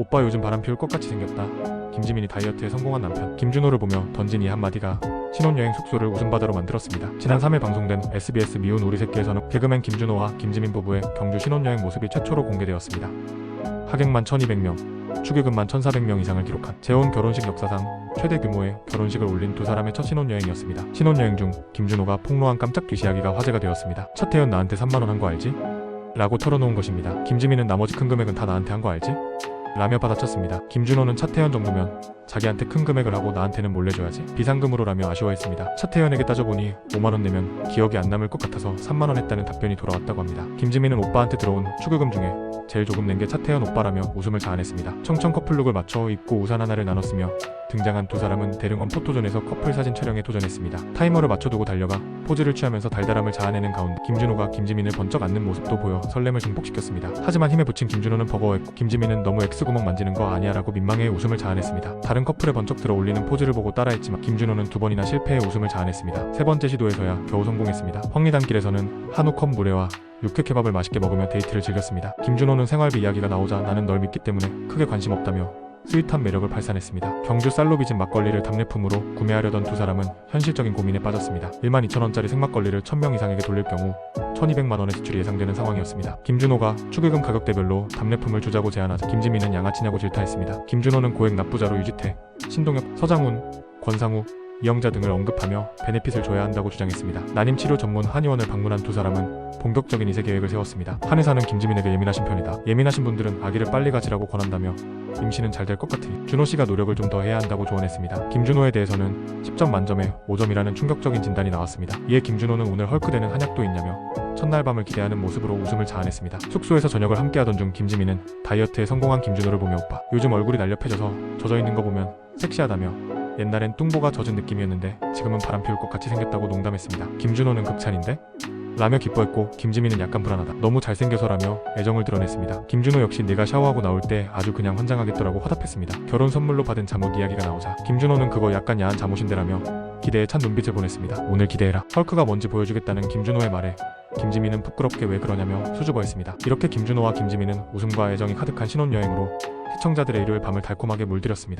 오빠 요즘 바람 피울 것 같이 생겼다. 김지민이 다이어트에 성공한 남편 김준호를 보며 던진 이 한마디가 신혼여행 숙소를 웃음바다로 만들었습니다. 지난 3일 방송된 SBS 미운 우리 새끼에서는 개그맨 김준호와 김지민 부부의 경주 신혼여행 모습이 최초로 공개되었습니다. 하객만 1200명, 축의금만 1400명 이상을 기록한 재혼 결혼식 역사상 최대 규모의 결혼식을 올린 두 사람의 첫 신혼여행이었습니다. 신혼여행 중 김준호가 폭로한 깜짝 뒤시하기가 화제가 되었습니다. 첫 태연 나한테 3만원 한 거 알지? 라고 털어놓은 것입니다. 김지민은 나머지 큰 금액은 다 나한테 한 거 알지? 라며 받아쳤습니다. 김준호는 차태현 정도면 자기한테 큰 금액을 하고 나한테는 몰래 줘야지. 비상금으로라며 아쉬워했습니다. 차태현에게 따져보니 5만원 내면 기억이 안 남을 것 같아서 3만원 했다는 답변이 돌아왔다고 합니다. 김지민은 오빠한테 들어온 축의금 중에 제일 조금 낸 게 차태현 오빠라며 웃음을 자아냈습니다. 청청 커플룩을 맞춰 입고 우산 하나를 나눴으며 등장한 두 사람은 대릉원 포토존에서 커플 사진 촬영에 도전했습니다. 타이머를 맞춰두고 달려가 포즈를 취하면서 달달함을 자아내는 가운데 김준호가 김지민을 번쩍 안는 모습도 보여 설렘을 증폭시켰습니다. 하지만 힘에 부친 김준호는 버거워했고 김지민은 너무 X구멍 만지는 거 아니야 라고 민망해 웃음을 자아냈습니다. 다른 커플의 번쩍 들어 올리는 포즈를 보고 따라했지만 김준호는 두 번이나 실패해 웃음을 자아냈습니다. 세 번째 시도에서야 겨우 성공했습니다. 황리단길에서는 한우 컵 물회와 육회 케밥을 맛있게 먹으며 데이트를 즐겼습니다. 김준호는 생활비 이야기가 나오자 나는 널 믿기 때문에 크게 관심 없다며 스윗한 매력을 발산했습니다. 경주 쌀로 빚은 막걸리를 답례품으로 구매하려던 두 사람은 현실적인 고민에 빠졌습니다. 1만 2천 원짜리 생막걸리를 1000명 이상에게 돌릴 경우 1200만 원의 지출이 예상되는 상황이었습니다. 김준호가 축의금 가격대별로 답례품을 주자고 제안하자 김지민은 양아치냐고 질타했습니다. 김준호는 고액 납부자로 유지태, 신동엽, 서장훈, 권상우, 이영자 등을 언급하며 베네핏을 줘야 한다고 주장했습니다. 난임 치료 전문 한의원을 방문한 두 사람은 본격적인 이세 계획을 세웠습니다. 한 의사는 김지민에게 예민하신 편이다. 예민하신 분들은 아기를 빨리 가지라고 권한다며 임신은 잘 될 것 같으니 준호 씨가 노력을 좀 더 해야 한다고 조언했습니다. 김준호에 대해서는 10점 만점에 5점이라는 충격적인 진단이 나왔습니다. 이에 김준호는 오늘 헐크되는 한약도 있냐며 첫날 밤을 기대하는 모습으로 웃음을 자아냈습니다. 숙소에서 저녁을 함께하던 중 김지민은 다이어트에 성공한 김준호를 보며 오빠 요즘 얼굴이 날렵해져서 젖어 있는 거 보면 섹시하다며 옛날엔 뚱보가 젖은 느낌이었는데 지금은 바람 피울 것 같이 생겼다고 농담했습니다. 김준호는 극찬인데? 라며 기뻐했고 김지민은 약간 불안하다. 너무 잘생겨서라며 애정을 드러냈습니다. 김준호 역시 내가 샤워하고 나올 때 아주 그냥 환장하겠더라고 화답했습니다. 결혼 선물로 받은 잠옷 이야기가 나오자 김준호는 그거 약간 야한 잠옷인데라며 기대에 찬 눈빛을 보냈습니다. 오늘 기대해라. 헐크가 뭔지 보여주겠다는 김준호의 말에 김지민은 부끄럽게 왜 그러냐며 수줍어했습니다. 이렇게 김준호와 김지민은 웃음과 애정이 가득한 신혼여행으로 시청자들의 일요일 밤을 달콤하게 물들였습니다.